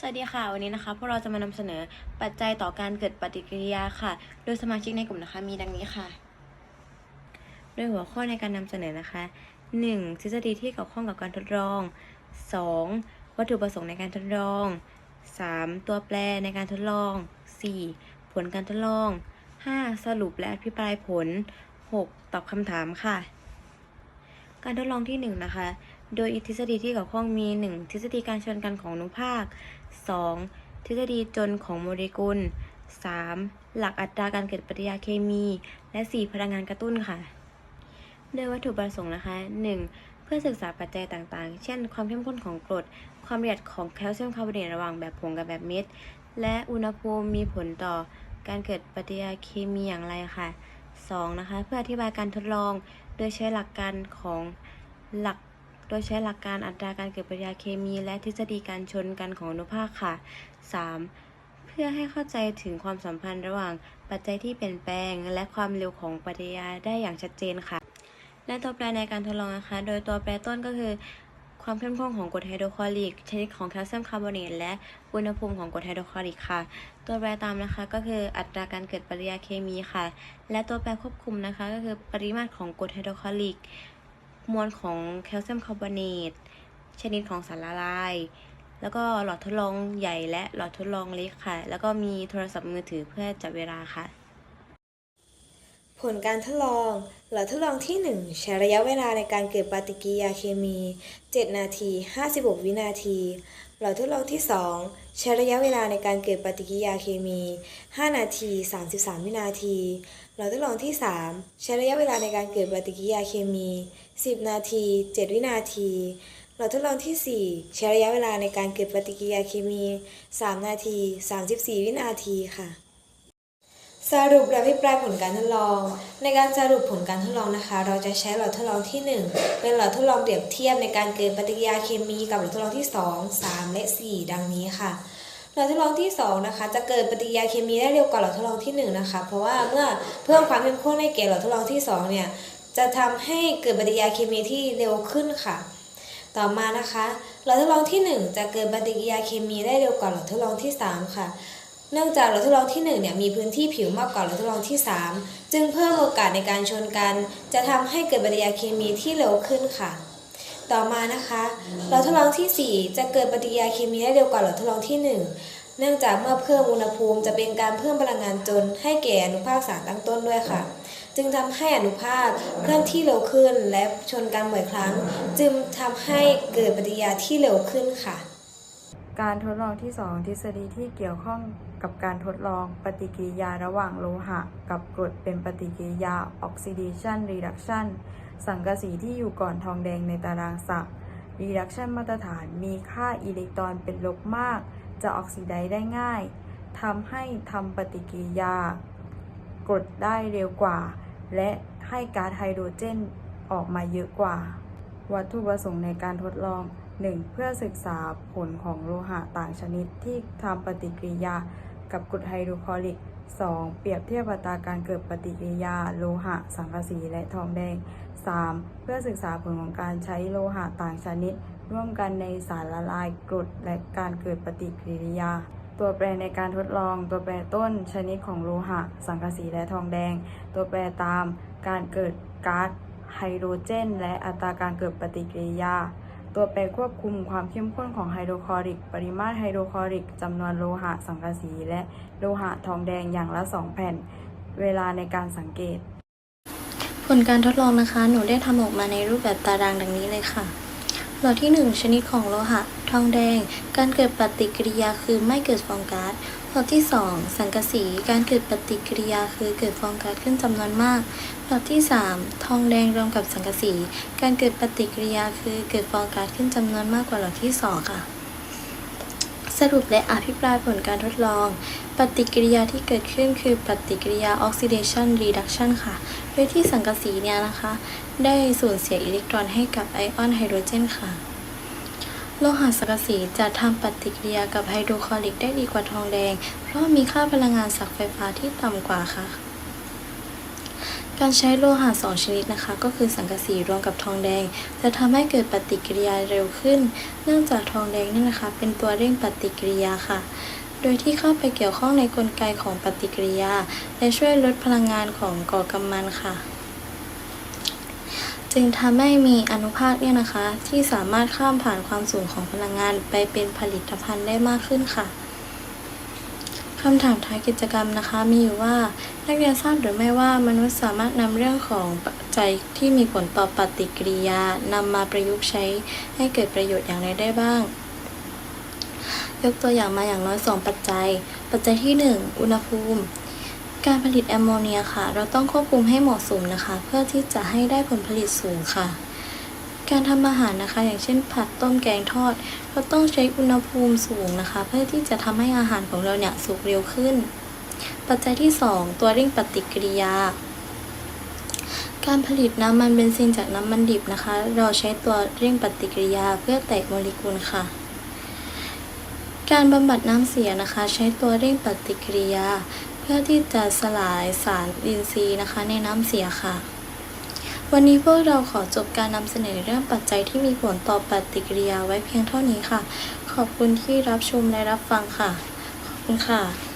สวัสดีค่ะ วันนี้นะคะ พวกเราจะมานำเสนอปัจจัยต่อการเกิดปฏิกิริยาค่ะ โดยสมาชิกในกลุ่มนะคะมีดังนี้ค่ะ โดยหัวข้อในการนำเสนอนะคะ 1. ทฤษฎีที่เกี่ยวข้องกับการทดลอง 2. วัตถุประสงค์ในการทดลอง 3. ตัวแปรในการทดลอง 4. ผลการทดลอง 5. สรุปและอภิปรายผล 6. ตอบคำถามค่ะ การทดลองที่ 1 นะคะ โดยทฤษฎีที่เกี่ยวข้องมี 1. ทฤษฎีการชนกันของอนุภาค 2. ทฤษฎีจนของโมเลกุล 3. หลักอัตราการเกิดปฏิกิริยาเคมี และ 4. พลังงานกระตุ้นค่ะ โดยวัตถุประสงค์นะคะ 1. เพื่อศึกษาปัจจัยต่างๆ เช่น ความเข้มข้นของกรด ความละเอียดของแคลเซียมคาร์บอเนตระหว่างแบบผงกับแบบเม็ด และอุณหภูมิมีผลต่อการเกิดปฏิกิริยาเคมีอย่างไรค่ะ 2. นะคะ เพื่ออธิบายการทดลอง โดยใช้หลักการของหลัก โดยใช้หลักการอัตราการเกิดปฏิกิริยาเคมีและทฤษฎีการชนกันของอนุภาคค่ะ 3. เพื่อให้เข้าใจถึงความสัมพันธ์ระหว่างปัจจัยที่เปลี่ยนแปลง และความเร็วของปฏิกิริยาได้อย่างชัดเจนค่ะ และตัวแปรในการทดลองนะคะ โดยตัวแปรต้นก็คือความเข้มข้นของกรดไฮโดรคลอริก ชนิดของแคลเซียมคาร์บอเนตและอุณหภูมิของกรดไฮโดรคลอริกค่ะ ตัวแปรตามนะคะก็คืออัตราการเกิดปฏิกิริยาเคมีค่ะ และตัวแปรควบคุมนะคะก็คือปริมาตรของกรดไฮโดรคลอริก มวลของแคลเซียมคาร์บอเนตชนิดของสารละลาย แล้วก็หลอดทดลองใหญ่และหลอดทดลองเล็กค่ะ แล้วก็มีโทรศัพท์มือถือเพื่อจับเวลาค่ะ ผลการทดลอง หลอทดลองที่ 1 ใช้ระยะเวลาในการเกิดปฏิกิริยาเคมี 7 นาที 56 วินาที หลอทดลองที่ 2 ใช้ระยะเวลาในการเกิดปฏิกิริยาเคมี 5 นาที 33 วินาที หลอทดลองที่ 3 ใช้ระยะเวลาในการเกิดปฏิกิริยาเคมี 10 นาที 7 วินาที หลอทดลองที่ 4 ใช้ระยะเวลาในการเกิดปฏิกิริยาเคมี 3 นาที 34 วินาทีค่ะ สรุปและอภิปรายผลการทดลอง ในการสรุปผลการทดลองนะคะ เราจะใช้หลอดทดลองที่ 1 เป็นหลอดทดลองเปรียบเทียบในการเกิดปฏิกิริยาเคมีกับหลอดทดลองที่ 2 3 และ 4 ดังนี้ค่ะ หลอดทดลองที่ 2 นะคะ จะเกิดปฏิกิริยาเคมีได้เร็วกว่าหลอดทดลองที่ 1 นะคะ เพราะว่าเมื่อเพิ่มความเข้มข้นในแก่หลอดทดลองที่ 2 เนี่ย จะทำให้เกิดปฏิกิริยาเคมีที่เร็วขึ้นค่ะ ต่อมานะคะ หลอดทดลองที่ 1 จะเกิดปฏิกิริยาเคมีได้เร็วกว่าหลอดทดลองที่ 3 ค่ะ เนื่องจากหลอดทดลองที่1เนี่ยมีพื้นที่ผิวมากกว่าหลอดทดลองที่ 3 จึงเพิ่มโอกาสในการชนกัน จะทำให้เกิดปฏิกิริยาเคมีที่เร็วขึ้นค่ะ ต่อมานะคะหลอดทดลองทีสี่ 4 จะเกิดปฏิกิริยาเคมีได้เร็วกว่าหลอดทดลองที่ 1 เนื่องจากเมื่อเพิ่มอุณหภูมิจะเป็นการเพิ่มพลังงานจนให้แก่อนุภาคสารตั้งต้นด้วยค่ะ จึงทำให้อนุภาคเคลื่อนที่เร็วขึ้นและชนกันบ่อยครั้ง จึงทำให้เกิดปฏิกิริยาที่เร็วขึ้นค่ะ การทดลองที่ 2 ทฤษฎีที่เกี่ยวข้องกับการทดลองปฏิกิริยาระหว่างโลหะ กับกรดเป็นปฏิกิริยา Oxidation Reduction สังกะสีที่อยู่ก่อนทองแดงในตารางศักย์ Reduction มาตรฐานมีค่าอิเล็กตรอนเป็นลบมาก จะออกซิไดซ์ได้ง่ายทำให้ทำปฏิกิริยา กรดได้เร็วกว่า และให้ก๊าซไฮโดรเจนออกมาเยอะกว่า วัตถุประสงค์ในการทดลอง 1. เพื่อศึกษาผลของโลหะต่างชนิดที่ทำปฏิกิริยากับกรดไฮโดรคลอริก 2. เปรียบเทียบอัตราการเกิดปฏิกิริยาโลหะ สังกะสีและทองแดง 3. เพื่อศึกษาผลของการใช้โลหะต่างชนิด ร่วมกันในสารละลายกรดและการเกิดปฏิกิริยา ตัวแปรในการทดลองตัวแปรต้นชนิดของโลหะ สังกะสีและทองแดง ตัวแปรตามการเกิดก๊าซไฮโดรเจน และอัตราการเกิดปฏิกิริยา ตัวแปรควบคุมความเข้มข้นของไฮโดรคลอริก ปริมาตรไฮโดรคลอริกจำนวนโลหะสังกะสี และโลหะทองแดงอย่างละ 2 แผ่น เวลาในการสังเกต ผลการทดลองนะคะ หนูได้ทำออกมาในรูปแบบตารางดังนี้เลยค่ะ หลอดที่ 1 ชนิดของโลหะ องแดง การเกิดปฏิกิริยาคือไม่เกิดฟองก๊าซหลอดที่ 2 สังกะสี การเกิดปฏิกิริยาคือเกิดฟองก๊าซขึ้นจำนวนมากหลอดที่ 3 ทองแดงรวมกับสังกะสี การเกิดปฏิกิริยาคือเกิดฟองก๊าซขึ้นจำนวนมากกว่าหลอดที่ 2 ค่ะ สรุปและอภิปรายผลการทดลอง ปฏิกิริยาที่เกิดขึ้นคือปฏิกิริยา oxidation reduction ค่ะ โดยที่สังกะสีเนี่ยนะคะ ได้สูญเสียอิเล็กตรอนให้กับไอออนไฮโดรเจนค่ะ โลหะสังกะสีจะทำปฏิกิริยากับไฮโดรคลอริกได้ดีกว่าทองแดง เพราะมีค่าพลังงานศักไฟฟ้าที่ต่ำกว่าค่ะ การใช้โลหะสองชนิดนะคะ ก็คือสังกะสีรวมกับทองแดง จะทำให้เกิดปฏิกิริยาเร็วขึ้น เนื่องจากทองแดงนี่นะคะ เป็นตัวเร่งปฏิกิริยาค่ะ โดยที่เข้าไปเกี่ยวข้องในกลไกของปฏิกิริยา และช่วยลดพลังงานของก่อกำมันค่ะ จึงทำให้มีอนุภาคเนี่ยนะคะ ที่สามารถข้ามผ่านความสูงของพลังงานไปเป็นผลิตภัณฑ์ได้มากขึ้นค่ะคำถามท้ายกิจกรรมนะคะมีอยู่ว่านักเรียนทราบหรือไม่ว่ามนุษย์สามารถนำเรื่องของปัจจัยที่มีผลต่อปฏิกิริยานำมาประยุกต์ใช้ให้เกิดประโยชน์อย่างไรได้บ้าง ยกตัวอย่างมาอย่างน้อย 2 ปัจจัย ปัจจัยที่ 1 อุณหภูมิ การผลิตแอมโมเนียค่ะ เราต้องควบคุมให้เหมาะสมนะคะ เพื่อที่จะให้ได้ผลผลิตสูงค่ะ การทำอาหารนะคะ อย่างเช่น ผัดต้มแกงทอด เราต้องใช้อุณหภูมิสูงนะคะ เพื่อที่จะทำให้อาหารของเราเนี่ยสุกเร็วขึ้น ปัจจัยที่ 2 ตัวเร่งปฏิกิริยา การผลิตน้ำมันเบนซินจากน้ำมันดิบนะคะ เราใช้ตัวเร่งปฏิกิริยาเพื่อแตกโมเลกุลค่ะ การบำบัดน้ำเสียนะคะ ใช้ตัวเร่งปฏิกิริยา เพื่อที่จะสลายสารอินทรีย์นะคะ ในน้ำเสียค่ะ วันนี้พวกเราขอจบการนำเสนอเรื่องปัจจัยที่มีผลต่อปฏิกิริยาไว้เพียงเท่านี้ค่ะ ขอบคุณที่รับชมและรับฟังค่ะ ขอบคุณค่ะ